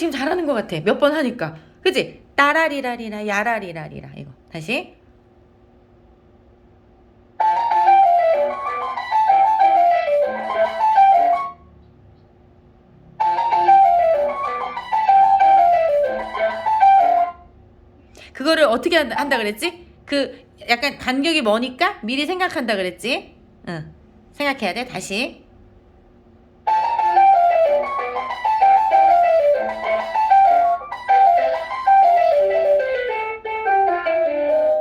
지금 잘하는 것 같아. 몇 번 하니까. 그지? 따라리라리라, 야라리라리라. 이거. 다시. 그거를 어떻게 한다, 그랬지? 그 약간 간격이 머니까 미리 생각한다 그랬지? 응. 생각해야 돼. 다시.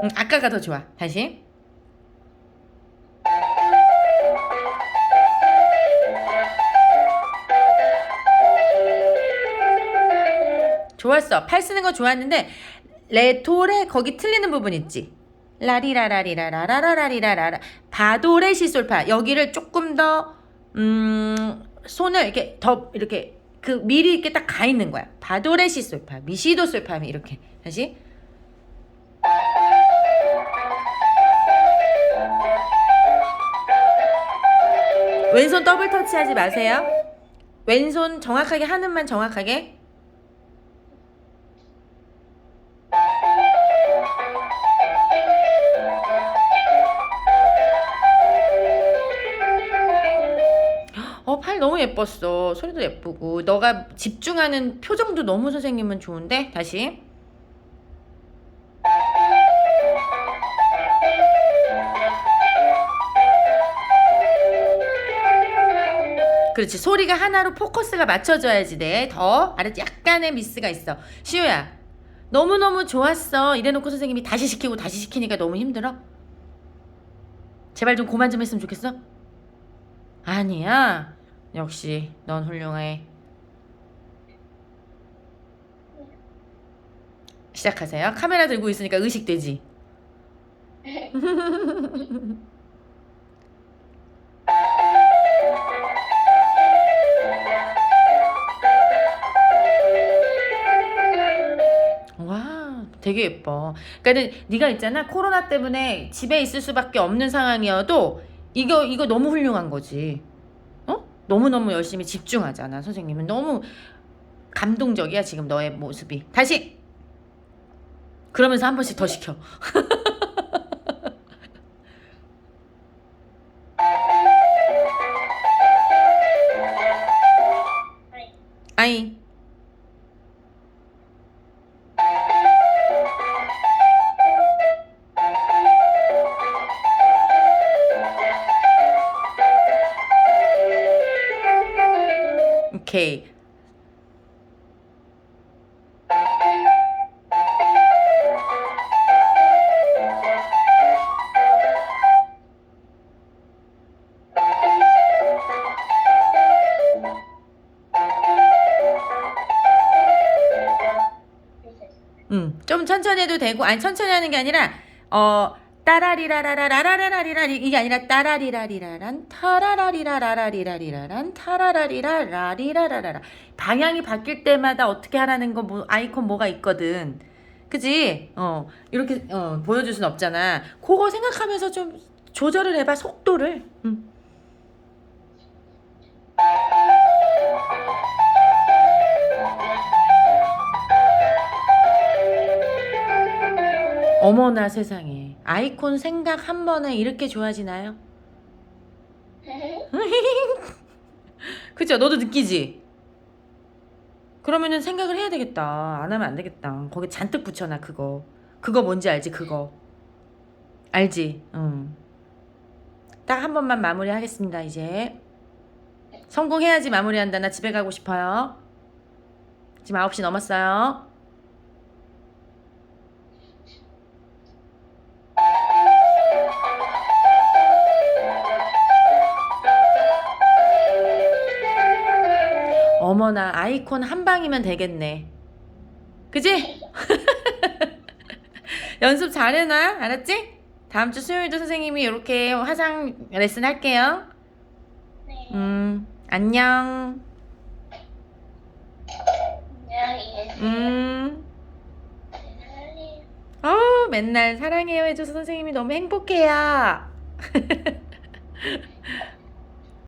응, 아까가 더 좋아. 다시. 좋았어. 팔 쓰는 거 좋았는데 레토레 거기 틀리는 부분 있지. 라리라라리라라라라리라라 바도레 시솔파 여기를 조금 더 음, 손을 이렇게 더 이렇게 그 미리 이렇게 딱 가 있는 거야. 바도레 시솔파 미시도 솔파미 이렇게 다시 왼손 더블 터치하지 마세요. 왼손 정확하게 하는만 정확하게 어, 팔 너무 예뻤어. 소리도 예쁘고. 너가 집중하는 표정도 너무 선생님은 좋은데? 다시. 그렇지. 소리가 하나로 포커스가 맞춰져야지 돼. 더. 알았지? 약간의 미스가 있어. 시우야. 너무너무 좋았어. 이래놓고 선생님이 다시 시키고 다시 시키니까 너무 힘들어? 제발 좀 그만 좀 했으면 좋겠어? 아니야. 역시 넌 훌륭해. 시작하세요. 카메라 들고 있으니까 의식되지. 되게 예뻐. 그러니까는 네가 있잖아. 코로나 때문에 집에 있을 수밖에 없는 상황이어도 이거 이거 너무 훌륭한 거지. 어? 너무 너무 열심히 집중하잖아. 선생님은 너무 감동적이야, 지금 너의 모습이. 다시. 그러면서 한 번씩 더 시켜. 아이. 오케이. 음, 좀 천천히 해도 되고, 아니, 천천히 하는 게 아니라, 어, 따라리라라라라라라리라 이게 아니라 따라리라리라란 타라라리라라라리라리라란 타라라리라라리라라라 방향이 바뀔 때마다 어떻게 하라는 거 뭐 아이콘 뭐가 있거든. 그지? 어, 이렇게 어, 보여줄 순 없잖아. 그거 생각하면서 좀 조절을 해봐 속도를. 음. 어머나 세상에 아이콘 생각 한 번에 이렇게 좋아지나요? 그죠? 너도 느끼지? 그러면은 생각을 해야 되겠다. 안 하면 안 되겠다. 거기 잔뜩 붙여놔 그거. 그거 뭔지 알지? 그거. 알지? 응. 딱 한 번만 마무리하겠습니다. 이제 성공해야지 마무리한다. 나 집에 가고 싶어요. 지금 9시 넘었어요. 어머나 아이콘 한 방이면 되겠네. 그지? 연습 잘해놔. 알았지? 다음 주 수요일도 선생님이 이렇게 화상 레슨 할게요. 네. 음, 안녕. 안녕히 계세요. 음. 사랑해요. 어, 맨날 사랑해요 해줘서 선생님이 너무 행복해요.